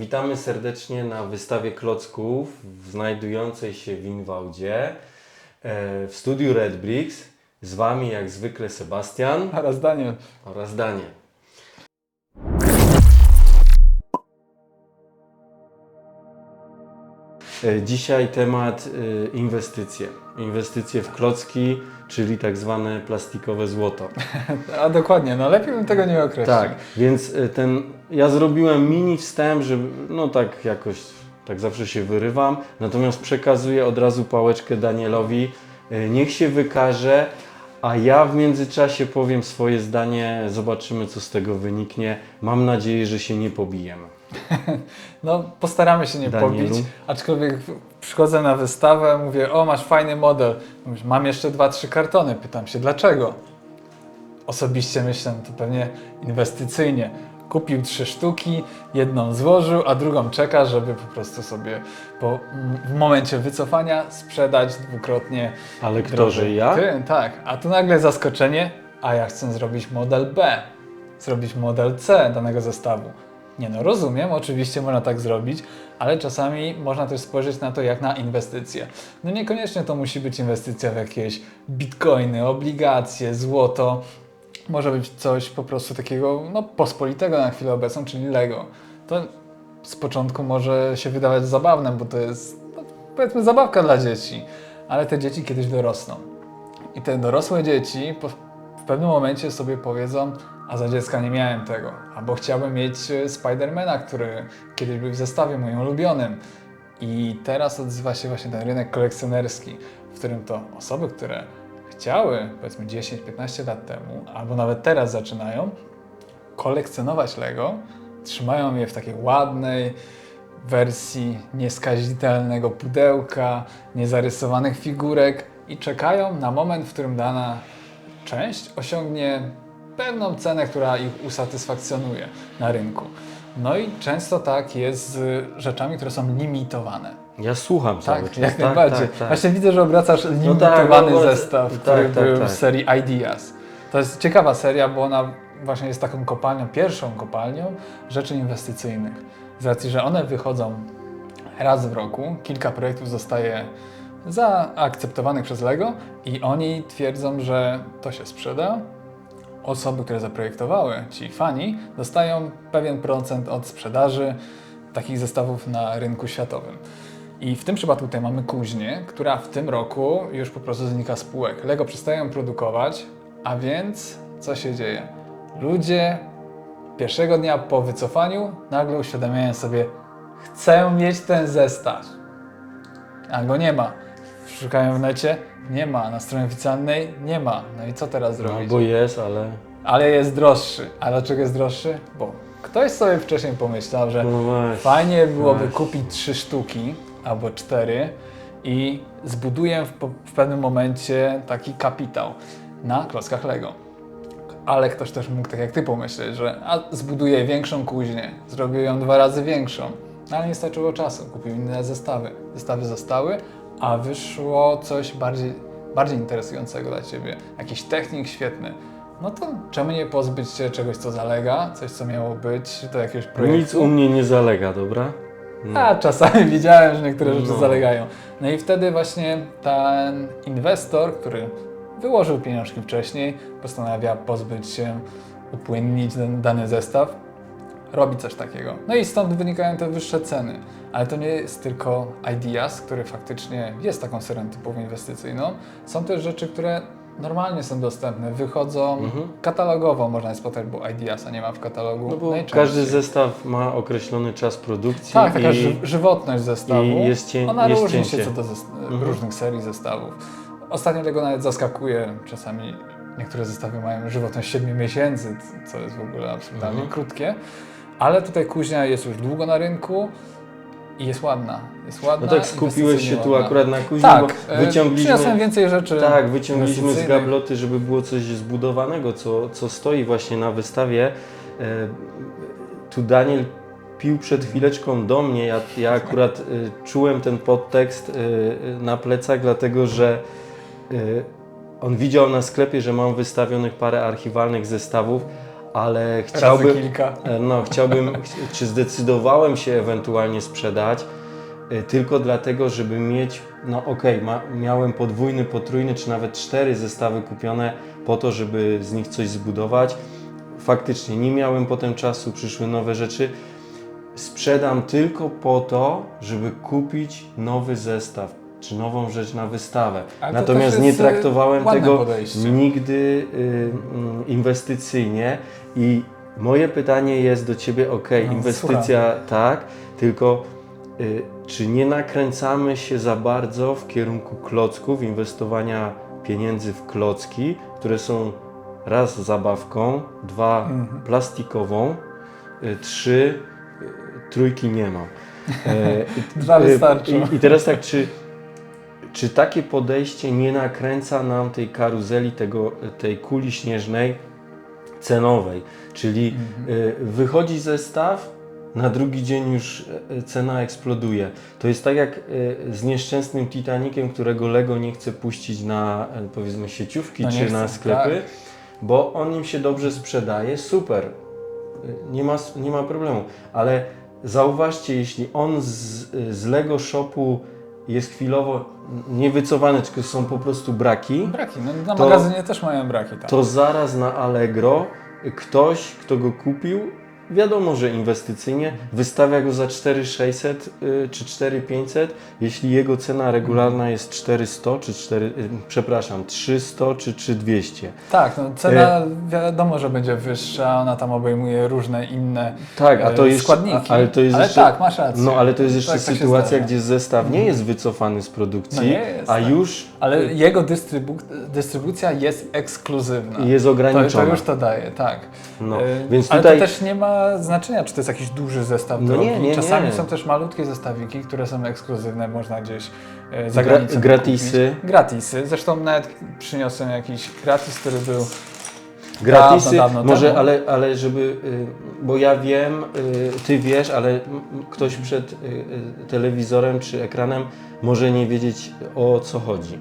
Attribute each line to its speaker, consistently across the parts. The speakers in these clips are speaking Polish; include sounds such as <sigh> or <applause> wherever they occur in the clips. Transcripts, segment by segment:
Speaker 1: Witamy serdecznie na wystawie klocków znajdującej się w Inwałdzie e, w studiu Red Bricks. Z Wami jak zwykle Sebastian
Speaker 2: Oraz Daniel.
Speaker 1: oraz Daniel. Dzisiaj temat e, inwestycje. Inwestycje w klocki, czyli tak zwane plastikowe złoto.
Speaker 2: A dokładnie, no lepiej bym tego nie określił.
Speaker 1: Tak, więc y, ten, ja zrobiłem mini wstęp, żeby, no tak jakoś, tak zawsze się wyrywam, natomiast przekazuję od razu pałeczkę Danielowi, niech się wykaże, a ja w międzyczasie powiem swoje zdanie, zobaczymy co z tego wyniknie. Mam nadzieję, że się nie pobijemy. <laughs>
Speaker 2: No postaramy się nie
Speaker 1: Danielu?
Speaker 2: pobić, aczkolwiek przychodzę na wystawę, mówię, o masz fajny model. Mówisz, mam jeszcze dwa, trzy kartony. Pytam się, dlaczego? Osobiście myślę, to pewnie inwestycyjnie. Kupił trzy sztuki, jedną złożył, a drugą czeka, żeby po prostu sobie po, w momencie wycofania sprzedać dwukrotnie.
Speaker 1: Ale kto, że ja?
Speaker 2: Ty, tak, a tu nagle zaskoczenie, a ja chcę zrobić model B, zrobić model C danego zestawu. Nie no, rozumiem, oczywiście można tak zrobić, ale czasami można też spojrzeć na to jak na inwestycje. No niekoniecznie to musi być inwestycja w jakieś bitcoiny, obligacje, złoto. Może być coś po prostu takiego no, pospolitego na chwilę obecną, czyli Lego. To z początku może się wydawać zabawne, bo to jest no, powiedzmy zabawka dla dzieci, ale te dzieci kiedyś dorosną. I te dorosłe dzieci w pewnym momencie sobie powiedzą, a za dziecka nie miałem tego, albo chciałbym mieć e, Spidermana, który kiedyś był w zestawie moim ulubionym. I teraz odzywa się właśnie ten rynek kolekcjonerski, w którym to osoby, które chciały powiedzmy 10-15 lat temu, albo nawet teraz zaczynają kolekcjonować Lego, trzymają je w takiej ładnej wersji nieskazitelnego pudełka, niezarysowanych figurek i czekają na moment, w którym dana część osiągnie pewną cenę, która ich usatysfakcjonuje na rynku. No i często tak jest z rzeczami, które są limitowane.
Speaker 1: Ja słucham cały
Speaker 2: Tak,
Speaker 1: czas.
Speaker 2: jak najbardziej.
Speaker 1: Tak, tak.
Speaker 2: Właśnie widzę, że obracasz
Speaker 1: tak,
Speaker 2: limitowany
Speaker 1: no bo-
Speaker 2: zestaw,
Speaker 1: tak,
Speaker 2: który
Speaker 1: tak,
Speaker 2: był
Speaker 1: tak.
Speaker 2: w serii Ideas. To jest ciekawa seria, bo ona właśnie jest taką kopalnią, pierwszą kopalnią rzeczy inwestycyjnych. Z racji, że one wychodzą raz w roku, kilka projektów zostaje zaakceptowanych przez LEGO i oni twierdzą, że to się sprzeda. Osoby, które zaprojektowały, ci fani, dostają pewien procent od sprzedaży takich zestawów na rynku światowym. I w tym przypadku tutaj mamy kuźnię, która w tym roku już po prostu znika z spółek. Lego przestają produkować, a więc co się dzieje? Ludzie pierwszego dnia po wycofaniu nagle uświadamiają sobie, chcę mieć ten zestaw. A go nie ma. Szukają w necie, nie ma. Na stronie oficjalnej nie ma. No i co teraz
Speaker 1: No,
Speaker 2: zrobić?
Speaker 1: bo jest, ale
Speaker 2: Ale jest droższy. A dlaczego jest droższy? Bo ktoś sobie wcześniej pomyślał, że
Speaker 1: no właśnie.
Speaker 2: fajnie byłoby
Speaker 1: właśnie.
Speaker 2: kupić trzy sztuki albo cztery i zbuduję w, po- w pewnym momencie taki kapitał na klockach Lego. Ale ktoś też mógł, tak jak ty, pomyśleć, że a, zbuduję większą kuźnię, zrobię ją dwa razy większą. No, ale nie starczyło czasu, kupił inne zestawy. Zestawy zostały, a wyszło coś bardziej, bardziej interesującego dla ciebie. Jakiś technik świetny. No to czemu nie pozbyć się czegoś, co zalega, coś, co miało być do jakiegoś projektu?
Speaker 1: Nic u mnie nie zalega, dobra? No.
Speaker 2: A czasami <laughs> widziałem, że niektóre rzeczy
Speaker 1: No.
Speaker 2: zalegają. No i wtedy właśnie ten inwestor, który wyłożył pieniążki wcześniej, postanawia pozbyć się, upłynnić ten dany zestaw, robi coś takiego. No i stąd wynikają te wyższe ceny. Ale to nie jest tylko Ideas, który faktycznie jest taką serią typowo inwestycyjną. Są też rzeczy, które normalnie są dostępne, wychodzą
Speaker 1: Mhm.
Speaker 2: katalogowo, można je spotkać, bo Ideasa nie ma w katalogu
Speaker 1: No każdy zestaw ma określony czas produkcji
Speaker 2: Tak, taka
Speaker 1: i
Speaker 2: ży- żywotność zestawu.
Speaker 1: i jest cię-
Speaker 2: Ona
Speaker 1: jest
Speaker 2: różni
Speaker 1: cięcie.
Speaker 2: się co do
Speaker 1: Mhm.
Speaker 2: różnych serii zestawów. Ostatnio tego nawet zaskakuje. Czasami niektóre zestawy mają żywotność 7 miesięcy, co jest w ogóle absolutnie
Speaker 1: Mhm.
Speaker 2: krótkie. Ale tutaj kuźnia jest już długo na rynku i jest ładna. Jest ładna
Speaker 1: No tak, skupiłeś się tu
Speaker 2: ładna.
Speaker 1: akurat na kuźni,
Speaker 2: Tak,
Speaker 1: bo
Speaker 2: e,
Speaker 1: wyciągliśmy,
Speaker 2: przyniosłem więcej rzeczy
Speaker 1: tak, wyciągliśmy z gabloty, żeby było coś zbudowanego, co, co stoi właśnie na wystawie. E, tu Daniel pił przed chwileczką do mnie, ja, ja akurat e, czułem ten podtekst na plecach, dlatego że on widział na sklepie, że mam wystawionych parę archiwalnych zestawów, ale chciałbym,
Speaker 2: kilka.
Speaker 1: E, No, chciałbym, ch- <laughs> czy zdecydowałem się ewentualnie sprzedać, e, tylko dlatego, żeby mieć, no okej, ma, miałem podwójny, potrójny, czy nawet cztery zestawy kupione po to, żeby z nich coś zbudować. Faktycznie nie miałem potem czasu, przyszły nowe rzeczy. Sprzedam tylko po to, żeby kupić nowy zestaw, czy nową rzecz na wystawę.
Speaker 2: Ale to
Speaker 1: Natomiast nie
Speaker 2: e,
Speaker 1: traktowałem tego
Speaker 2: podejście.
Speaker 1: nigdy y, mm, inwestycyjnie i moje pytanie jest do Ciebie, ok,
Speaker 2: No,
Speaker 1: inwestycja tak, tylko y, czy nie nakręcamy się za bardzo w kierunku klocków, inwestowania pieniędzy w klocki, które są raz zabawką, dwa
Speaker 2: Mhm.
Speaker 1: plastikową, y, trzy y, trójki nie mam. E, <laughs>
Speaker 2: Dwa
Speaker 1: y,
Speaker 2: wystarczą.
Speaker 1: I, I teraz tak, czy, czy takie podejście nie nakręca nam tej karuzeli, tego, tej kuli śnieżnej cenowej? Czyli y, wychodzi zestaw, na drugi dzień już y, cena eksploduje. To jest tak jak y, z nieszczęsnym Titaniciem, którego Lego nie chce puścić na powiedzmy sieciówki
Speaker 2: No
Speaker 1: czy
Speaker 2: chce,
Speaker 1: na sklepy,
Speaker 2: tak.
Speaker 1: bo on im się dobrze sprzedaje, super. Nie ma, nie ma problemu, ale zauważcie, jeśli on z, z Lego Shopu jest chwilowo niewycofany, tylko są po prostu braki,
Speaker 2: Braki, no na
Speaker 1: To-
Speaker 2: magazynie też mają braki, tak.
Speaker 1: to zaraz na Allegro ktoś, kto go kupił, wiadomo, że inwestycyjnie, wystawia go za 4600 y, czy 4500, jeśli jego cena regularna jest 400 czy 4, y, przepraszam, 300 czy 3200.
Speaker 2: Tak, no cena
Speaker 1: E-
Speaker 2: wiadomo, że będzie wyższa, ona tam obejmuje różne inne
Speaker 1: Tak, a to
Speaker 2: e,
Speaker 1: jest
Speaker 2: składniki.
Speaker 1: ale to jest
Speaker 2: ale
Speaker 1: jeszcze,
Speaker 2: tak, masz rację.
Speaker 1: No, ale to jest jeszcze
Speaker 2: Tak, tak się
Speaker 1: sytuacja, gdzie zestaw nie jest wycofany z produkcji,
Speaker 2: No jest,
Speaker 1: a
Speaker 2: tak.
Speaker 1: już
Speaker 2: Ale jego dystrybu dystrybucja jest ekskluzywna.
Speaker 1: jest
Speaker 2: to,
Speaker 1: ograniczona.
Speaker 2: to już to daje, tak.
Speaker 1: No, więc
Speaker 2: Ale
Speaker 1: tutaj
Speaker 2: to też nie ma znaczenia, czy to jest jakiś duży zestaw
Speaker 1: No
Speaker 2: drogi.
Speaker 1: nie, nie,
Speaker 2: Czasami
Speaker 1: nie.
Speaker 2: są też malutkie zestawiki, które są ekskluzywne, można gdzieś e, za
Speaker 1: Gra- gratisy.
Speaker 2: kupić. Gratisy. Zresztą nawet przyniosłem jakiś gratis, który był
Speaker 1: Gratisy,
Speaker 2: Dawno, dawno
Speaker 1: może,
Speaker 2: temu.
Speaker 1: ale, ale żeby, y, bo ja wiem, y, ty wiesz, ale ktoś przed y, telewizorem czy ekranem może nie wiedzieć o co chodzi.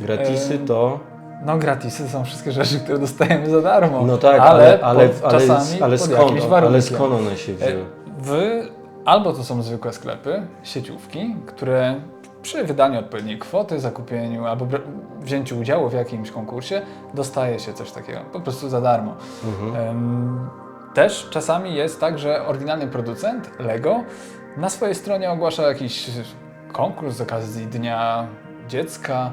Speaker 1: Gratisy to,
Speaker 2: No gratisy są wszystkie rzeczy, które dostajemy za darmo.
Speaker 1: no tak, ale, ale,
Speaker 2: pod-
Speaker 1: ale,
Speaker 2: czasami
Speaker 1: ale,
Speaker 2: pod
Speaker 1: skąd, ale skąd one się wzięły?
Speaker 2: W, albo to są zwykłe sklepy, sieciówki, które przy wydaniu odpowiedniej kwoty, zakupieniu albo wzięciu udziału w jakimś konkursie dostaje się coś takiego, po prostu za darmo.
Speaker 1: Mhm.
Speaker 2: Em, Też czasami jest tak, że oryginalny producent Lego na swojej stronie ogłasza jakiś konkurs z okazji Dnia Dziecka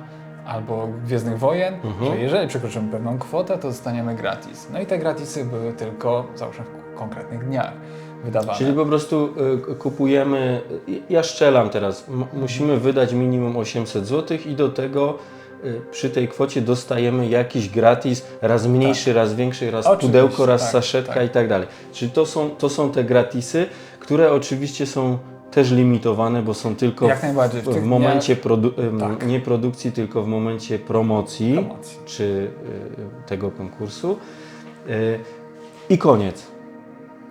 Speaker 2: albo Gwiezdnych Wojen,
Speaker 1: Mhm.
Speaker 2: że jeżeli przekroczymy pewną kwotę, to dostaniemy gratis. No i te gratisy były tylko, załóżmy, w konkretnych dniach wydawane.
Speaker 1: Czyli po prostu y, kupujemy, y, ja szczelam teraz, m- musimy wydać minimum 800 zł i do tego y, przy tej kwocie dostajemy jakiś gratis, raz mniejszy, raz większy, raz
Speaker 2: Tak. Oczywiście,
Speaker 1: pudełko, raz
Speaker 2: tak,
Speaker 1: saszetka
Speaker 2: tak.
Speaker 1: i tak dalej. Czyli to są, to są te gratisy, które oczywiście są też limitowane, bo są tylko
Speaker 2: Jak najbardziej.
Speaker 1: w,
Speaker 2: W
Speaker 1: momencie produ-
Speaker 2: Tak.
Speaker 1: nie produkcji, tylko w momencie promocji,
Speaker 2: Promocji.
Speaker 1: czy y, tego konkursu. Y, I koniec.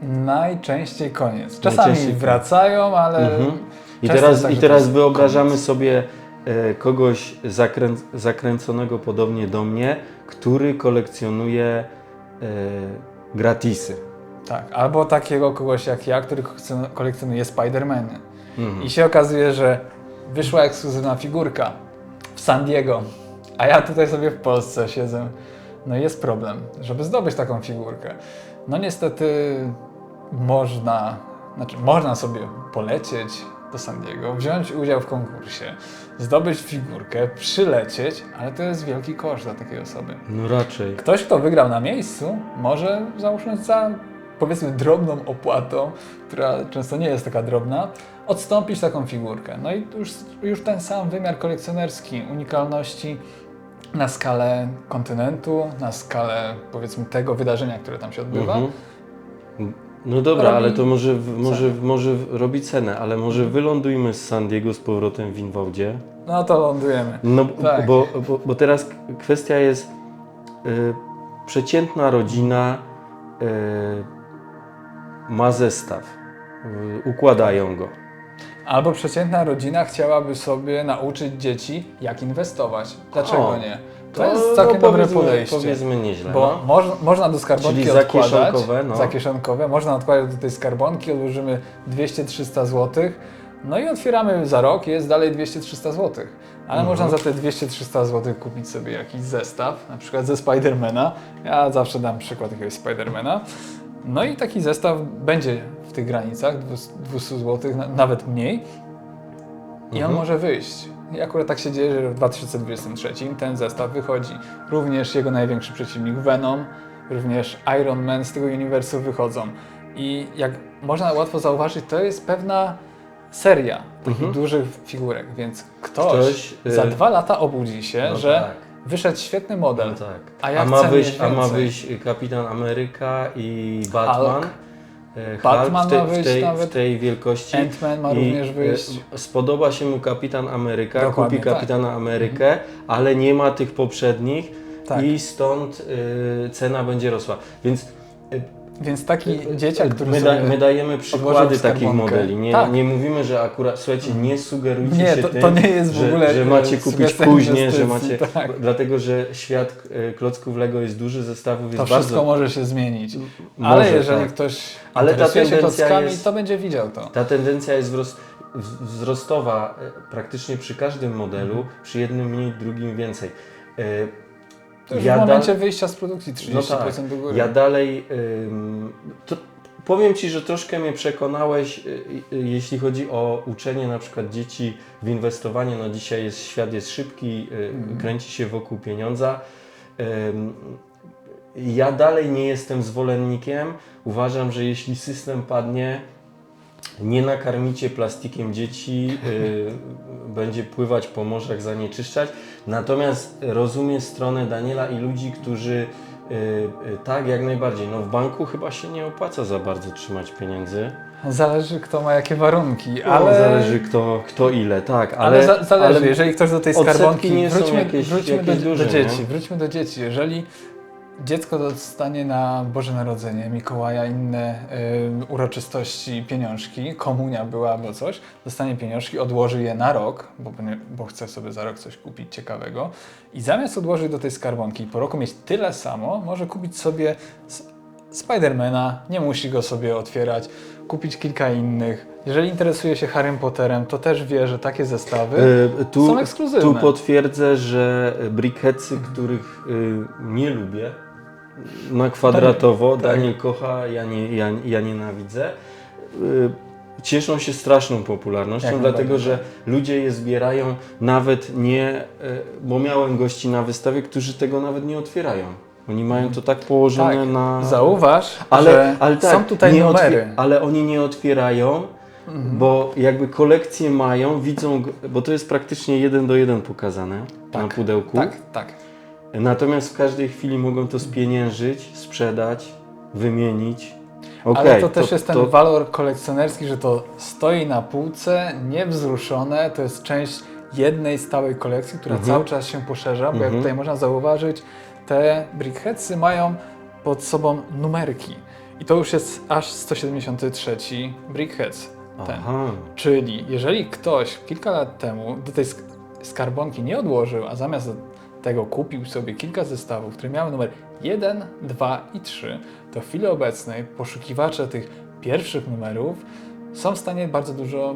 Speaker 2: Najczęściej koniec. Czasami
Speaker 1: Najczęściej koniec.
Speaker 2: wracają, ale
Speaker 1: Mhm. I teraz,
Speaker 2: tak,
Speaker 1: i teraz wyobrażamy
Speaker 2: koniec.
Speaker 1: sobie e, kogoś zakrę, zakręconego podobnie do mnie, który kolekcjonuje e, gratisy.
Speaker 2: Tak, albo takiego kogoś jak ja, który kolekcjon- kolekcjonuje Spidermany.
Speaker 1: Mhm.
Speaker 2: I się okazuje, że wyszła ekskluzywna figurka w San Diego, a ja tutaj sobie w Polsce siedzę. No i jest problem, żeby zdobyć taką figurkę. No niestety można, znaczy można sobie polecieć do San Diego, wziąć udział w konkursie, zdobyć figurkę, przylecieć, ale to jest wielki koszt dla takiej osoby.
Speaker 1: No raczej.
Speaker 2: Ktoś, kto wygrał na miejscu, może załóżmy za powiedzmy drobną opłatą, która często nie jest taka drobna, odstąpić taką figurkę. No i już, już ten sam wymiar kolekcjonerski, unikalności na skalę kontynentu, na skalę powiedzmy tego wydarzenia, które tam się odbywa.
Speaker 1: Mhm. No dobra,
Speaker 2: Robi
Speaker 1: ale to może, może,
Speaker 2: cenę.
Speaker 1: może robi cenę, ale może wylądujmy z San Diego z powrotem w Winwałdzie.
Speaker 2: No to lądujemy.
Speaker 1: No
Speaker 2: Tak.
Speaker 1: bo, bo, bo teraz kwestia jest y, przeciętna rodzina y, ma zestaw, y, układają go.
Speaker 2: Albo przeciętna rodzina chciałaby sobie nauczyć dzieci, jak inwestować. Dlaczego
Speaker 1: O.
Speaker 2: nie? To jest całkiem dobre
Speaker 1: powiedzmy-
Speaker 2: podejście.
Speaker 1: Powiedzmy nieźle.
Speaker 2: Bo
Speaker 1: no.
Speaker 2: moż, można do skarbonki
Speaker 1: Czyli
Speaker 2: odkładać.
Speaker 1: zakieszonkowe, no.
Speaker 2: Zakieszonkowe. Można odkładać do tej skarbonki, odłożymy 200-300 zł. No i otwieramy za rok, jest dalej 200-300 zł. Ale
Speaker 1: Mhm.
Speaker 2: można za te 200-300 zł kupić sobie jakiś zestaw, na przykład ze Spidermana. Ja zawsze dam przykład jakiegoś Spidermana. No i taki zestaw będzie w tych granicach 200 zł, na- nawet mniej. I on
Speaker 1: Mhm.
Speaker 2: może wyjść. I akurat tak się dzieje, że w 2023 ten zestaw wychodzi. Również jego największy przeciwnik Venom, również Iron Man z tego uniwersum wychodzą. I jak można łatwo zauważyć, to jest pewna seria takich
Speaker 1: Mhm.
Speaker 2: dużych figurek, więc ktoś,
Speaker 1: Ktoś, y-
Speaker 2: za dwa lata obudzi się,
Speaker 1: No
Speaker 2: że
Speaker 1: tak.
Speaker 2: Wyszedł świetny model.
Speaker 1: No tak.
Speaker 2: A ja
Speaker 1: ma
Speaker 2: chcę
Speaker 1: wyjść, a ma wyjść Kapitan Ameryka i Batman.
Speaker 2: Hulk.
Speaker 1: E,
Speaker 2: Batman
Speaker 1: w tej,
Speaker 2: ma wyjść
Speaker 1: w tej,
Speaker 2: nawet.
Speaker 1: w tej wielkości.
Speaker 2: Ant-Man ma
Speaker 1: I,
Speaker 2: również
Speaker 1: e,
Speaker 2: wyjść.
Speaker 1: Spodoba się mu Kapitan Ameryka,
Speaker 2: Dokładnie
Speaker 1: kupi
Speaker 2: tak.
Speaker 1: Kapitana Amerykę, ale nie ma tych poprzednich
Speaker 2: Tak.
Speaker 1: i stąd y, cena będzie rosła. Więc
Speaker 2: Więc taki dzieciak, który
Speaker 1: my, da, my dajemy przykłady takich modeli. Nie,
Speaker 2: Tak.
Speaker 1: nie mówimy, że akurat, słuchajcie, nie sugerujcie
Speaker 2: Nie,
Speaker 1: się
Speaker 2: to-
Speaker 1: tym,
Speaker 2: to nie jest w
Speaker 1: że,
Speaker 2: ogóle,
Speaker 1: że
Speaker 2: e,
Speaker 1: macie kupić później, że macie,
Speaker 2: tak.
Speaker 1: dlatego, że świat e, klocków Lego jest duży, zestawów jest
Speaker 2: To wszystko
Speaker 1: bardzo...
Speaker 2: może się zmienić.
Speaker 1: Może,
Speaker 2: Ale jeżeli
Speaker 1: tak.
Speaker 2: ktoś
Speaker 1: Ale ta
Speaker 2: się klockami,
Speaker 1: jest-
Speaker 2: to będzie widział to.
Speaker 1: Ta tendencja jest wzrost, wzrostowa e, praktycznie przy każdym modelu, przy jednym mniej, drugim więcej.
Speaker 2: To już
Speaker 1: ja
Speaker 2: w
Speaker 1: da-
Speaker 2: momencie wyjścia z produkcji 30%
Speaker 1: No tak.
Speaker 2: do góry.
Speaker 1: Ja dalej. ym, to powiem Ci, że troszkę mnie przekonałeś, y, y, jeśli chodzi o uczenie na przykład dzieci w inwestowanie. No dzisiaj jest, świat jest szybki, y,
Speaker 2: Mhm.
Speaker 1: kręci się wokół pieniądza. Ja dalej nie jestem zwolennikiem. Uważam, że jeśli system padnie, nie nakarmicie plastikiem dzieci, y, <laughs> będzie pływać po morzach, zanieczyszczać. Natomiast rozumiem stronę Daniela i ludzi, którzy y, y, tak, jak najbardziej. No w banku chyba się nie opłaca za bardzo trzymać pieniędzy.
Speaker 2: Zależy kto ma jakie warunki,
Speaker 1: Ale
Speaker 2: ale...
Speaker 1: zależy kto, kto ile, tak.
Speaker 2: Ale,
Speaker 1: Ale,
Speaker 2: za, zależy,
Speaker 1: ale
Speaker 2: jeżeli ktoś do tej skarbonki...
Speaker 1: nie są
Speaker 2: wróćmy
Speaker 1: jakieś-
Speaker 2: wróćmy
Speaker 1: jakieś
Speaker 2: do,
Speaker 1: duże,
Speaker 2: do dzieci,
Speaker 1: nie?
Speaker 2: wróćmy do dzieci. Jeżeli dziecko dostanie na Boże Narodzenie, Mikołaja, inne y, uroczystości pieniążki, komunia była albo coś, dostanie pieniążki, odłoży je na rok, bo, bo chce sobie za rok coś kupić ciekawego. I zamiast odłożyć do tej skarbonki i po roku mieć tyle samo, może kupić sobie Spidermana, nie musi go sobie otwierać, kupić kilka innych. Jeżeli interesuje się Harrym Potterem, to też wie, że takie zestawy
Speaker 1: y, tu,
Speaker 2: są ekskluzywne.
Speaker 1: tu potwierdzę, że brickheadsy, których y, nie lubię, na kwadratowo,
Speaker 2: Tak.
Speaker 1: Daniel kocha, ja, nie, ja, ja nienawidzę, y, cieszą się straszną popularnością,
Speaker 2: Jak
Speaker 1: dlatego że ludzie je zbierają nawet nie, y, bo miałem gości na wystawie, którzy tego nawet nie otwierają. Oni mają to tak położone
Speaker 2: Tak,
Speaker 1: na...
Speaker 2: Zauważ,
Speaker 1: Ale,
Speaker 2: że
Speaker 1: ale tak,
Speaker 2: są tutaj numery. Mhm.
Speaker 1: ale oni nie otwierają, bo jakby kolekcje mają, widzą, bo to jest praktycznie jeden do jeden pokazane na
Speaker 2: Tak,
Speaker 1: pudełku.
Speaker 2: Tak, tak.
Speaker 1: Natomiast w każdej chwili mogą to spieniężyć, sprzedać, wymienić.
Speaker 2: Ale
Speaker 1: Okej,
Speaker 2: to też jest ten walor kolekcjonerski, że to stoi na półce, niewzruszone, to jest część jednej stałej kolekcji, która
Speaker 1: Mhm.
Speaker 2: cały czas się poszerza, bo jak
Speaker 1: Mhm.
Speaker 2: tutaj można zauważyć, te brickheadsy mają pod sobą numerki. I to już jest aż 173 brickheads. Ten.
Speaker 1: Aha.
Speaker 2: Czyli jeżeli ktoś kilka lat temu do tej sk- skarbonki nie odłożył, a zamiast tego kupił sobie kilka zestawów, które miały numer 1, 2 i 3, to w chwili obecnej poszukiwacze tych pierwszych numerów są w stanie bardzo dużo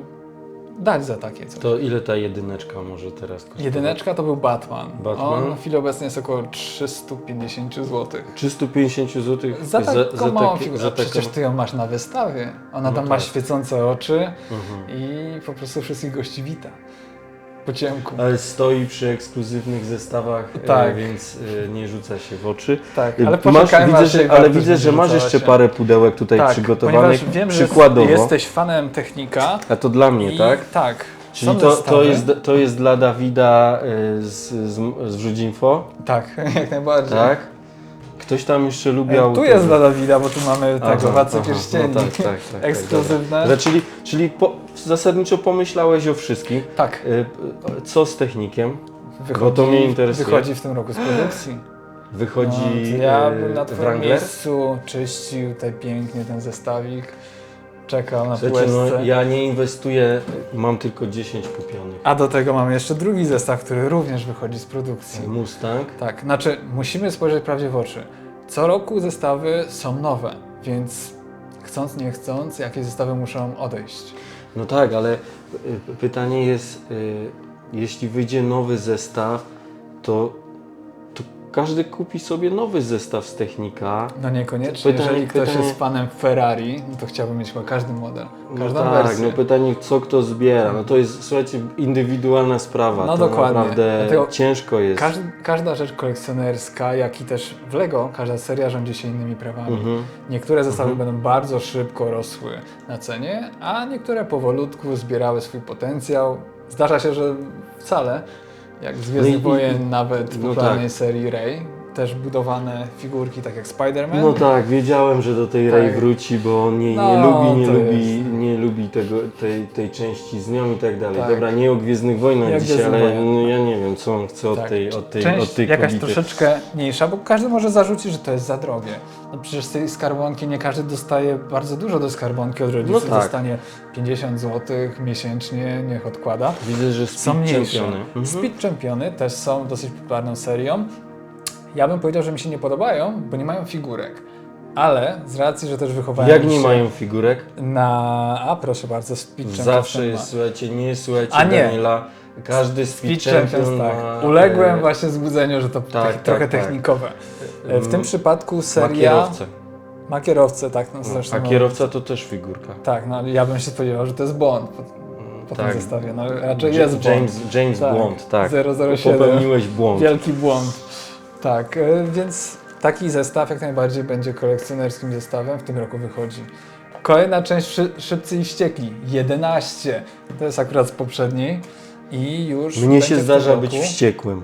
Speaker 2: dać za takie coś.
Speaker 1: To ile ta jedyneczka może teraz kosztować?
Speaker 2: Jedyneczka to był Batman.
Speaker 1: Batman?
Speaker 2: On w chwili obecnej jest około 350 zł.
Speaker 1: 350 zł
Speaker 2: Za taką małą
Speaker 1: takie-
Speaker 2: figurę.
Speaker 1: za
Speaker 2: A Przecież
Speaker 1: taką-
Speaker 2: ty ją masz na wystawie. Ona
Speaker 1: No
Speaker 2: tam ma
Speaker 1: tak.
Speaker 2: świecące oczy
Speaker 1: Mhm.
Speaker 2: i po prostu wszystkich gości wita. Po ciemku.
Speaker 1: Ale stoi przy ekskluzywnych zestawach,
Speaker 2: Tak.
Speaker 1: tak. więc e, nie rzuca się w oczy.
Speaker 2: Tak,
Speaker 1: Y,
Speaker 2: ale
Speaker 1: masz, widzę, że, ale widzę, że masz jeszcze
Speaker 2: się.
Speaker 1: parę pudełek tutaj
Speaker 2: tak,
Speaker 1: przygotowanych
Speaker 2: wiem,
Speaker 1: przykładowo.
Speaker 2: że jesteś fanem technika.
Speaker 1: A to dla mnie, tak?
Speaker 2: Tak.
Speaker 1: Czyli to, to, jest, to jest dla Dawida z, z, z Wrzucinfo,
Speaker 2: Tak, <laughs> jak najbardziej.
Speaker 1: tak? Ktoś tam jeszcze lubi
Speaker 2: E, Tu jest dla Dawida, bo tu mamy
Speaker 1: Aha,
Speaker 2: tego Władcę
Speaker 1: aha,
Speaker 2: Pierścieni.
Speaker 1: No tak, tak, tak, tak,
Speaker 2: Ekskluzywne.
Speaker 1: dobra. Czyli, czyli po, zasadniczo pomyślałeś o wszystkim.
Speaker 2: Tak,
Speaker 1: y, Co z technikiem?
Speaker 2: wychodzi,
Speaker 1: to mnie interesuje.
Speaker 2: wychodzi w tym roku z produkcji.
Speaker 1: Wychodzi
Speaker 2: no, ja bym na twoim miejscu czyścił tutaj pięknie ten zestawik. Czekał na
Speaker 1: Słuchajcie,
Speaker 2: półeczce.
Speaker 1: no, ja nie inwestuję Mam tylko 10 kupionych.
Speaker 2: A do tego mamy jeszcze drugi zestaw, który również wychodzi z produkcji.
Speaker 1: Mustang.
Speaker 2: Tak, znaczy musimy spojrzeć prawdzie w oczy. Co roku zestawy są nowe, więc chcąc nie chcąc, jakieś zestawy muszą odejść.
Speaker 1: No tak, ale y, pytanie jest, y, jeśli wyjdzie nowy zestaw, to każdy kupi sobie nowy zestaw z Technika.
Speaker 2: No niekoniecznie.
Speaker 1: Pytanie-
Speaker 2: Jeżeli ktoś
Speaker 1: pytanie-
Speaker 2: jest fanem Ferrari, no to chciałby mieć chyba każdy model,
Speaker 1: No
Speaker 2: każdą
Speaker 1: tak,
Speaker 2: wersję.
Speaker 1: no pytanie, co kto zbiera. No to jest, słuchajcie, indywidualna sprawa.
Speaker 2: No
Speaker 1: to
Speaker 2: dokładnie.
Speaker 1: naprawdę
Speaker 2: Dlatego
Speaker 1: ciężko jest.
Speaker 2: Każd, każda rzecz kolekcjonerska, jak i też w Lego, każda seria rządzi się innymi prawami.
Speaker 1: Mhm.
Speaker 2: Niektóre zestawy
Speaker 1: Mhm.
Speaker 2: będą bardzo szybko rosły na cenie, a niektóre powolutku zbierały swój potencjał. Zdarza się, że wcale, jak z Gwiezdnych
Speaker 1: No i-
Speaker 2: Wojen, nawet w
Speaker 1: no
Speaker 2: popularnej
Speaker 1: tak.
Speaker 2: serii Rey, też budowane figurki, tak jak Spider-Man.
Speaker 1: No tak, wiedziałem, że do tej
Speaker 2: Tak.
Speaker 1: wróci, bo on nie, nie
Speaker 2: No,
Speaker 1: lubi, nie lubi,
Speaker 2: jest.
Speaker 1: nie lubi tego, tej, tej części z nią i tak dalej.
Speaker 2: Tak.
Speaker 1: Dobra, nie o Gwiezdnych Wojnach dzisiaj, ale no, ja nie wiem, co on chce od
Speaker 2: Tak.
Speaker 1: tej, od tej,
Speaker 2: Część
Speaker 1: od tej
Speaker 2: jakaś
Speaker 1: kobiety.
Speaker 2: troszeczkę mniejsza, bo każdy może zarzucić, że to jest za drogie. No przecież z tej skarbonki nie każdy dostaje bardzo dużo do skarbonki od rodziców.
Speaker 1: No tak.
Speaker 2: Dostanie 50 zł miesięcznie, niech odkłada.
Speaker 1: Widzę, że
Speaker 2: Są
Speaker 1: Speed
Speaker 2: mniejsze.
Speaker 1: Championy. Mhm.
Speaker 2: Speed Championy też są dosyć popularną serią. Ja bym powiedział, że mi się nie podobają, bo nie mają figurek. Ale z racji, że też wychowałem
Speaker 1: Jak nie
Speaker 2: się
Speaker 1: mają figurek?
Speaker 2: na... A proszę bardzo, Speed
Speaker 1: Zawsze
Speaker 2: ma.
Speaker 1: jest, słuchajcie, nie słuchajcie
Speaker 2: A nie.
Speaker 1: Daniela. Każdy Speed,
Speaker 2: Champions,
Speaker 1: Champion
Speaker 2: tak.
Speaker 1: ma...
Speaker 2: Uległem
Speaker 1: e,
Speaker 2: właśnie zbudzeniu, że to
Speaker 1: tak,
Speaker 2: tak,
Speaker 1: tak,
Speaker 2: trochę
Speaker 1: tak.
Speaker 2: technikowe. E, W tym
Speaker 1: mm,
Speaker 2: przypadku
Speaker 1: Ma
Speaker 2: seria...
Speaker 1: kierowcę.
Speaker 2: Ma kierowcę, tak. No, zresztą,
Speaker 1: a
Speaker 2: no,
Speaker 1: kierowca to też figurka.
Speaker 2: Tak, no ja bym się spodziewał, że to jest Bond po, po
Speaker 1: tak.
Speaker 2: tym zestawie. No raczej
Speaker 1: Ja-
Speaker 2: jest Bond.
Speaker 1: James, James
Speaker 2: Tak.
Speaker 1: Bond, tak.
Speaker 2: 007.
Speaker 1: Popełniłeś błąd.
Speaker 2: Wielki błąd. Tak, e, więc taki zestaw jak najbardziej będzie kolekcjonerskim zestawem. W tym roku wychodzi. Kolejna część szy, Szybcy i Wściekli. 11. To jest akurat z poprzedniej. I już.
Speaker 1: Mnie się zdarza być wściekłym.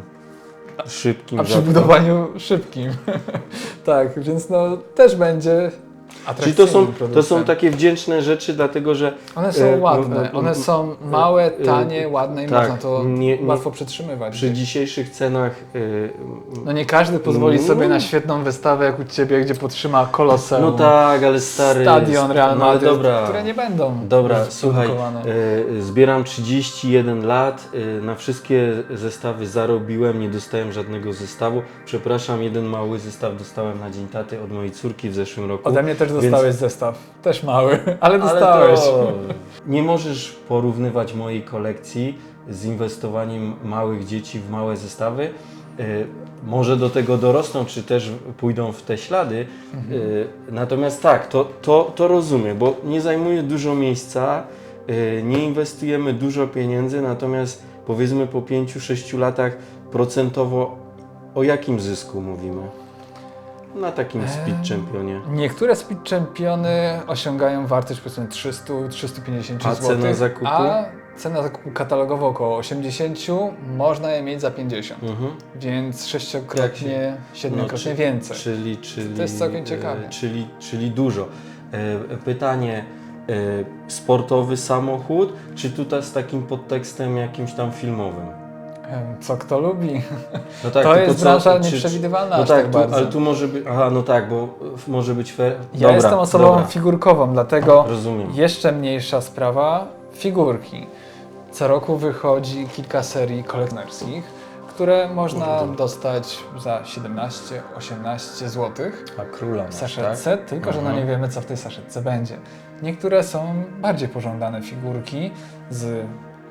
Speaker 1: Szybkim.
Speaker 2: A przy budowaniu szybkim. <laughs> tak, więc no też będzie.
Speaker 1: Czyli to są, to są takie wdzięczne rzeczy, dlatego że
Speaker 2: One są
Speaker 1: e,
Speaker 2: ładne,
Speaker 1: no, no,
Speaker 2: one
Speaker 1: no,
Speaker 2: są małe,
Speaker 1: e,
Speaker 2: tanie, ładne i
Speaker 1: tak,
Speaker 2: można to
Speaker 1: nie- nie-
Speaker 2: łatwo przetrzymywać.
Speaker 1: przy dzisiejszych cenach
Speaker 2: No nie każdy pozwoli
Speaker 1: No.
Speaker 2: sobie na świetną wystawę jak u Ciebie, gdzie potrzyma Koloseum,
Speaker 1: no tak, ale stary
Speaker 2: Stadion Real
Speaker 1: no, ale
Speaker 2: Madrid,
Speaker 1: dobra.
Speaker 2: które nie będą
Speaker 1: Dobra, słuchaj, zbieram 31 lat, na wszystkie zestawy zarobiłem, nie dostałem żadnego zestawu. Przepraszam, jeden mały zestaw dostałem na Dzień Taty od mojej córki w zeszłym roku.
Speaker 2: Ode mnie też
Speaker 1: więc-
Speaker 2: dostałeś zestaw, też mały, <laughs> ale
Speaker 1: Ale
Speaker 2: dostałeś.
Speaker 1: to <laughs> nie możesz porównywać mojej kolekcji z inwestowaniem małych dzieci w małe zestawy. Y, Może do tego dorosną, czy też pójdą w te ślady. Y, Natomiast tak, to, to, to rozumiem, bo nie zajmuje dużo miejsca, y, nie inwestujemy dużo pieniędzy, natomiast powiedzmy po 5-6 latach procentowo o jakim zysku mówimy? Na takim speed
Speaker 2: Em,
Speaker 1: championie.
Speaker 2: Niektóre speed championy osiągają wartość powiedzmy 300-350
Speaker 1: A
Speaker 2: zł.
Speaker 1: cena zakupu?
Speaker 2: A cena zakupu katalogowa około 80, można je mieć za 50.
Speaker 1: Mhm.
Speaker 2: Więc sześciokrotnie, siedmiokrotnie
Speaker 1: No,
Speaker 2: więcej.
Speaker 1: Czyli, czyli,
Speaker 2: To jest całkiem
Speaker 1: e,
Speaker 2: ciekawe.
Speaker 1: Czyli, czyli dużo. E, Pytanie, e, sportowy samochód, czy tutaj z takim podtekstem jakimś tam filmowym?
Speaker 2: Co kto lubi? <laughs>
Speaker 1: No tak,
Speaker 2: to jest
Speaker 1: co-
Speaker 2: branża
Speaker 1: czy-
Speaker 2: nieprzewidywalna
Speaker 1: No
Speaker 2: aż
Speaker 1: tak,
Speaker 2: tak
Speaker 1: tu,
Speaker 2: bardzo.
Speaker 1: ale tu może być, aha, no tak, bo może być fair.
Speaker 2: Ja
Speaker 1: Dobra,
Speaker 2: jestem osobą
Speaker 1: dobra,
Speaker 2: figurkową, dlatego
Speaker 1: Rozumiem.
Speaker 2: jeszcze mniejsza sprawa figurki. Co roku wychodzi kilka serii kolekcjonerskich, które można
Speaker 1: Kurde.
Speaker 2: dostać za 17-18 zł
Speaker 1: A króla
Speaker 2: w saszetce, tylko że no
Speaker 1: Mhm.
Speaker 2: nie wiemy co w tej saszetce będzie. Niektóre są bardziej pożądane figurki z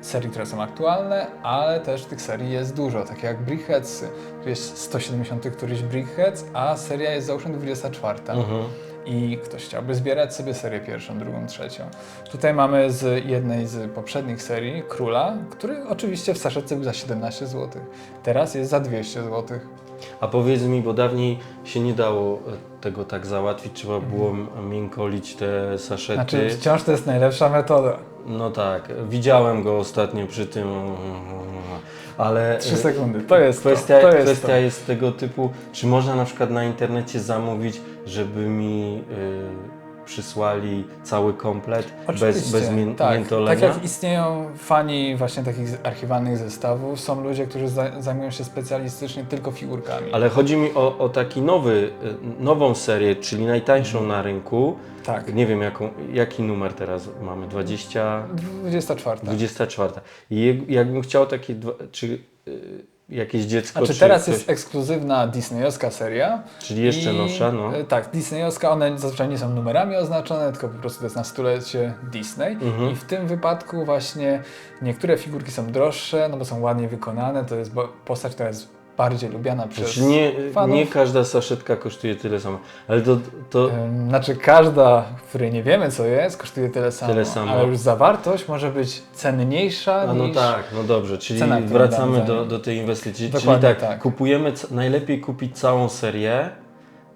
Speaker 2: serii, które są aktualne, ale też tych serii jest dużo, takie jak Brickheads, tu jest 170 któryś Brickheads, a seria jest załóżmy 24
Speaker 1: Tak? Mhm.
Speaker 2: i ktoś chciałby zbierać sobie serię pierwszą, drugą, trzecią. Tutaj mamy z jednej z poprzednich serii Króla, który oczywiście w saszetce był za 17 zł. Teraz jest za 200 zł.
Speaker 1: A powiedz mi, bo dawniej się nie dało e, tego tak załatwić, trzeba było m- miękolić te saszety.
Speaker 2: Znaczy wciąż to jest najlepsza metoda.
Speaker 1: No tak, widziałem go ostatnio przy tym, ale
Speaker 2: 3 sekundy, to jest
Speaker 1: kwestia,
Speaker 2: to, to jest
Speaker 1: kwestia
Speaker 2: to.
Speaker 1: jest tego typu, czy można na przykład na internecie zamówić, żeby mi przysłali cały komplet bez,
Speaker 2: Oczywiście,
Speaker 1: bez mię-
Speaker 2: tak.
Speaker 1: miętolenia.
Speaker 2: Tak jak istnieją fani właśnie takich archiwalnych zestawów, są ludzie, którzy za- zajmują się specjalistycznie tylko figurkami.
Speaker 1: Ale chodzi mi o, o taki nowy, y, nową serię, czyli najtańszą na rynku.
Speaker 2: Tak.
Speaker 1: Nie wiem, jaką, jaki numer teraz mamy, 20,
Speaker 2: 24.
Speaker 1: 24. I jak- jakbym chciał takie, dwa, czy y, jakieś dziecko,
Speaker 2: Znaczy
Speaker 1: czy
Speaker 2: teraz
Speaker 1: ktoś,
Speaker 2: jest ekskluzywna disneyowska seria.
Speaker 1: czyli jeszcze
Speaker 2: I,
Speaker 1: nowsza, no.
Speaker 2: e, Tak, disneyowska, one zazwyczaj nie są numerami oznaczone, tylko po prostu to jest na stulecie Disney.
Speaker 1: Mhm.
Speaker 2: I w tym wypadku właśnie niektóre figurki są droższe, no bo są ładnie wykonane, to jest postać, która jest bardziej lubiana przez
Speaker 1: Znaczy nie,
Speaker 2: fanów.
Speaker 1: nie każda saszetka kosztuje tyle samo, ale to, to
Speaker 2: Znaczy każda, której nie wiemy co jest, kosztuje tyle samo,
Speaker 1: Tyle samo.
Speaker 2: ale już zawartość może być cenniejsza
Speaker 1: A no
Speaker 2: niż...
Speaker 1: tak, no dobrze, czyli
Speaker 2: cena,
Speaker 1: wracamy do, do tej inwestycji.
Speaker 2: Dokładnie
Speaker 1: czyli tak,
Speaker 2: tak.
Speaker 1: kupujemy, najlepiej kupić całą serię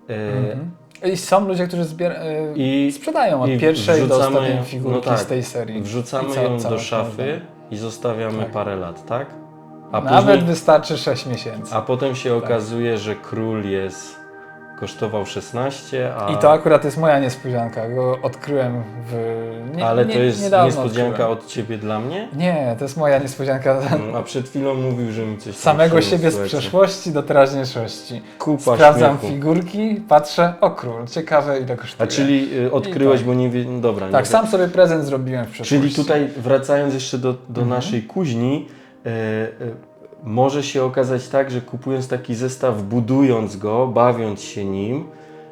Speaker 1: e,
Speaker 2: Mhm. I są ludzie, którzy y,
Speaker 1: i,
Speaker 2: sprzedają od pierwszej do ostatniej figurki
Speaker 1: no tak,
Speaker 2: z tej serii.
Speaker 1: wrzucamy ją do szafy i zostawiamy
Speaker 2: Tak.
Speaker 1: parę lat, tak? A
Speaker 2: Nawet
Speaker 1: później,
Speaker 2: wystarczy 6 miesięcy.
Speaker 1: a potem się okazuje, że król jest kosztował 16, a
Speaker 2: I to akurat jest moja niespodzianka, go odkryłem w... Nie,
Speaker 1: ale
Speaker 2: nie,
Speaker 1: to jest
Speaker 2: niedawno
Speaker 1: niespodzianka
Speaker 2: odkryłem.
Speaker 1: od ciebie dla mnie?
Speaker 2: Nie, to jest moja niespodzianka
Speaker 1: No, A przed chwilą mówił, że mi coś tam
Speaker 2: samego
Speaker 1: przyniósł,
Speaker 2: siebie z
Speaker 1: słuchajcie.
Speaker 2: przeszłości do teraźniejszości.
Speaker 1: Kupa
Speaker 2: Sprawdzam
Speaker 1: śmiechu.
Speaker 2: figurki, patrzę, o król, ciekawe ile kosztuje.
Speaker 1: A czyli y, odkryłeś,
Speaker 2: I tak.
Speaker 1: bo nie wie, no dobra. nie
Speaker 2: Tak, sam sobie prezent zrobiłem w przeszłości.
Speaker 1: Czyli tutaj wracając jeszcze do, do
Speaker 2: Mhm.
Speaker 1: naszej kuźni, może się okazać tak, że kupując taki zestaw, budując go, bawiąc się nim,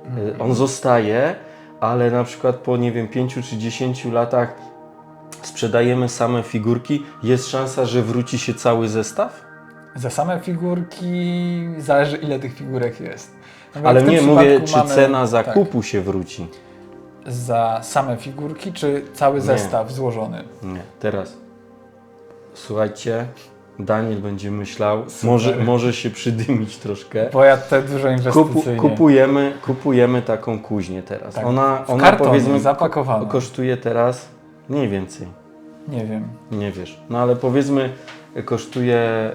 Speaker 2: Mhm.
Speaker 1: e, on zostaje, ale na przykład po nie wiem 5 czy 10 latach sprzedajemy same figurki, jest szansa, że wróci się cały zestaw?
Speaker 2: Za same figurki zależy ile tych figurek jest.
Speaker 1: Ale nie mówię, czy
Speaker 2: mamy-
Speaker 1: cena
Speaker 2: tak,
Speaker 1: zakupu się wróci.
Speaker 2: za same figurki, czy cały zestaw złożony?
Speaker 1: Nie, teraz. Słuchajcie, Daniel będzie myślał,
Speaker 2: Super.
Speaker 1: może, może się przydymić troszkę.
Speaker 2: Bo ja te dużo
Speaker 1: Kupu,
Speaker 2: inwestycyjnie.
Speaker 1: kupujemy, kupujemy taką kuźnię teraz.
Speaker 2: Tak.
Speaker 1: Ona,
Speaker 2: w
Speaker 1: ona powiedzmy
Speaker 2: zapakowana.
Speaker 1: kosztuje teraz mniej więcej.
Speaker 2: Nie wiem,
Speaker 1: Nie wiesz. No ale powiedzmy kosztuje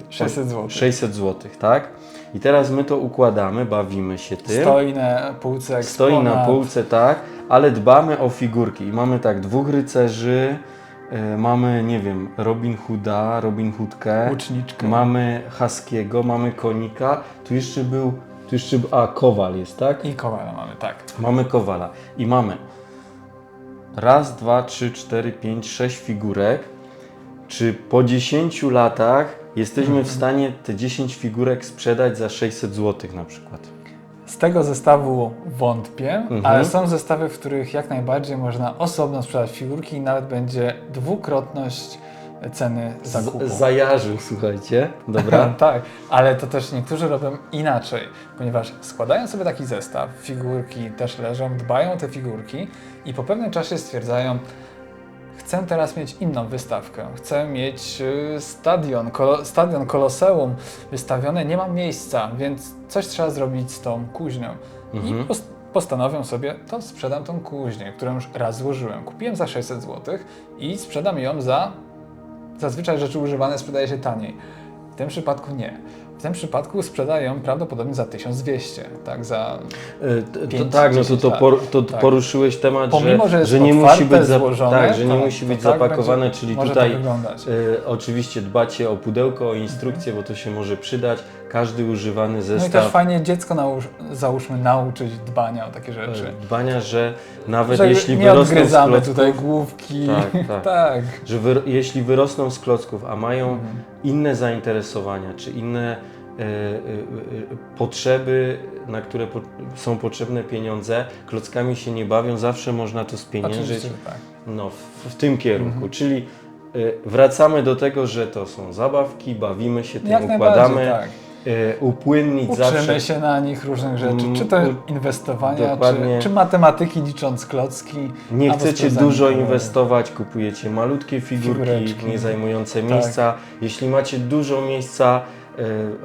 Speaker 1: yy,
Speaker 2: 600 zł.
Speaker 1: 600 zł, tak? I teraz my to układamy, bawimy się tym.
Speaker 2: Stoi na półce
Speaker 1: Stoi na
Speaker 2: eksponat.
Speaker 1: półce, tak, ale dbamy o figurki. I mamy tak, dwóch rycerzy, mamy, nie wiem, Robin Hooda, Robin Hoodkę,
Speaker 2: Łuczniczkę.
Speaker 1: mamy Haskiego, mamy Konika, tu jeszcze był, tu jeszcze, był- a, Kowal jest, tak?
Speaker 2: I kowala mamy, tak.
Speaker 1: Mamy Kowala i mamy raz, dwa, trzy, cztery, pięć, sześć figurek. Czy po 10 latach jesteśmy w stanie te 10 figurek sprzedać za 600 zł na przykład?
Speaker 2: Z tego zestawu wątpię,
Speaker 1: Mhm.
Speaker 2: ale są zestawy, w których jak najbardziej można osobno sprzedać figurki i nawet będzie dwukrotność ceny zakupu.
Speaker 1: Z, zajarzył, słuchajcie, dobra? <laughs>
Speaker 2: tak, ale to też niektórzy robią inaczej, ponieważ składają sobie taki zestaw, figurki też leżą, dbają o te figurki i po pewnym czasie stwierdzają, chcę teraz mieć inną wystawkę, chcę mieć y, stadion, stadion Koloseum wystawione, nie mam miejsca, więc coś trzeba zrobić z tą kuźnią.
Speaker 1: Mhm.
Speaker 2: I post- postanowią sobie, to sprzedam tą kuźnię, którą już raz złożyłem. Kupiłem za 600 zł i sprzedam ją za Zazwyczaj rzeczy używane sprzedaje się taniej. W tym przypadku nie. W tym przypadku sprzedają prawdopodobnie za 1200, tak, za...
Speaker 1: T- To, tak, no to, to, por, to
Speaker 2: Tak.
Speaker 1: poruszyłeś temat,
Speaker 2: Pomimo, że
Speaker 1: że, nie musi być,
Speaker 2: złożone,
Speaker 1: tak, że nie musi być
Speaker 2: tak
Speaker 1: zapakowane,
Speaker 2: będzie-
Speaker 1: czyli tutaj
Speaker 2: tak
Speaker 1: e, oczywiście dbacie o pudełko, o instrukcję, bo to się może przydać. Każdy używany
Speaker 2: No i
Speaker 1: zestaw
Speaker 2: też fajnie dziecko nałóż, załóżmy nauczyć dbania o takie rzeczy.
Speaker 1: e, dbania, że nawet
Speaker 2: Że
Speaker 1: jeśli
Speaker 2: nie
Speaker 1: wyrosną z
Speaker 2: odgryzamy
Speaker 1: klocków,
Speaker 2: tutaj główki.
Speaker 1: Tak, <laughs> tak.
Speaker 2: tak.
Speaker 1: że wyr- jeśli wyrosną z klocków, a mają
Speaker 2: Mhm.
Speaker 1: inne zainteresowania, czy inne potrzeby, na które po, są potrzebne pieniądze, klockami się nie bawią, zawsze można to spieniężyć
Speaker 2: tak.
Speaker 1: no, w, w tym kierunku.
Speaker 2: Mhm.
Speaker 1: Czyli e, wracamy do tego, że to są zabawki, bawimy się tym,
Speaker 2: Jak
Speaker 1: układamy,
Speaker 2: tak.
Speaker 1: e, upłynnić
Speaker 2: Uczymy
Speaker 1: zawsze.
Speaker 2: się na nich różnych rzeczy,
Speaker 1: Mm,
Speaker 2: czy to
Speaker 1: u-
Speaker 2: inwestowania, czy, czy matematyki licząc klocki.
Speaker 1: Nie chcecie dużo inwestować, kupujecie malutkie figurki,
Speaker 2: Figureczki.
Speaker 1: nie zajmujące
Speaker 2: Tak.
Speaker 1: miejsca. Jeśli macie dużo miejsca, e,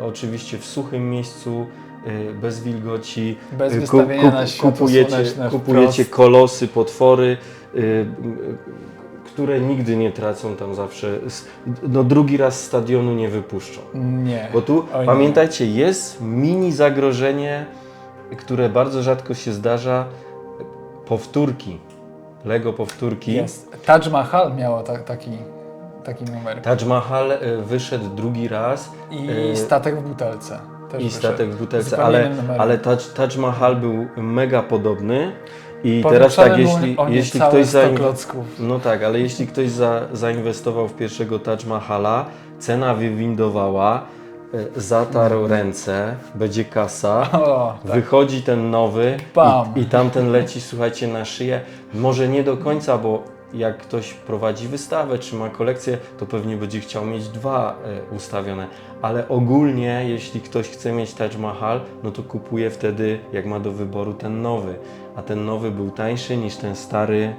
Speaker 1: oczywiście w suchym miejscu, e, bez wilgoci,
Speaker 2: Bez
Speaker 1: e,
Speaker 2: wystawienia na światło
Speaker 1: kupujecie,
Speaker 2: słoneczne
Speaker 1: kupujecie
Speaker 2: wprost.
Speaker 1: kolosy, potwory, e, e, które nigdy nie tracą tam zawsze. No drugi raz stadionu nie wypuszczą.
Speaker 2: Nie.
Speaker 1: Bo tu
Speaker 2: Oj, nie.
Speaker 1: pamiętajcie, jest mini zagrożenie, które bardzo rzadko się zdarza. powtórki. Lego powtórki.
Speaker 2: Jest. Taj Mahal miało ta, taki, taki numer.
Speaker 1: Taj Mahal y, wyszedł drugi raz
Speaker 2: I
Speaker 1: y,
Speaker 2: statek w butelce. Też
Speaker 1: i
Speaker 2: wyszedł.
Speaker 1: statek w butelce, ale, ale Taj, Taj Mahal był mega podobny. I teraz tak, jeśli, jeśli ktoś
Speaker 2: 100
Speaker 1: zain...
Speaker 2: klocków.
Speaker 1: No tak, ale jeśli ktoś za, zainwestował w pierwszego Taj Mahala, cena wywindowała, y, zatarł ręce, będzie kasa.
Speaker 2: O, tak.
Speaker 1: Wychodzi ten nowy
Speaker 2: Bam.
Speaker 1: i, i tamten leci, słuchajcie, na szyję. Może nie do końca, bo jak ktoś prowadzi wystawę czy ma kolekcję, to pewnie będzie chciał mieć dwa e, ustawione. Ale ogólnie, jeśli ktoś chce mieć Taj Mahal, no to kupuje wtedy, jak ma do wyboru, ten nowy. A ten nowy był tańszy niż ten stary.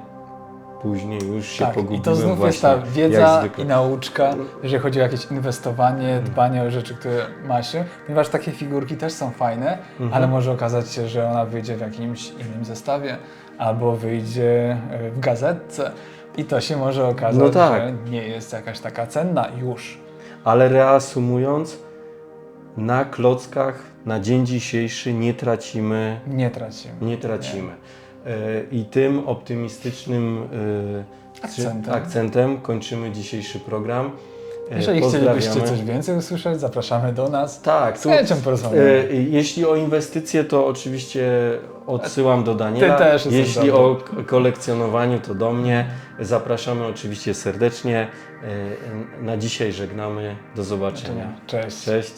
Speaker 1: Później już się
Speaker 2: tak,
Speaker 1: pogubiłem
Speaker 2: i to znów jest ta wiedza i nauczka, jeżeli chodzi o jakieś inwestowanie, dbanie o rzeczy, które ma się, ponieważ takie figurki też są fajne,
Speaker 1: Mhm.
Speaker 2: ale może okazać się, że ona wyjdzie w jakimś innym zestawie albo wyjdzie e, w gazetce i to się może okazać,
Speaker 1: No tak.
Speaker 2: że nie jest jakaś taka cenna już.
Speaker 1: Ale reasumując, na klockach na dzień dzisiejszy nie tracimy
Speaker 2: Nie tracimy.
Speaker 1: Nie tracimy. E, I tym optymistycznym e,
Speaker 2: Akcentem.
Speaker 1: akcentem kończymy dzisiejszy program. E,
Speaker 2: Jeżeli chcielibyście coś więcej usłyszeć, zapraszamy do nas.
Speaker 1: Tak,
Speaker 2: Z chęcią porozmawiamy.
Speaker 1: e, jeśli o inwestycje, to oczywiście odsyłam do Daniela.
Speaker 2: Ty też
Speaker 1: jeśli o kolekcjonowaniu, to do mnie. Zapraszamy oczywiście serdecznie. E, Na dzisiaj żegnamy. Do zobaczenia.
Speaker 2: Cześć.
Speaker 1: Cześć.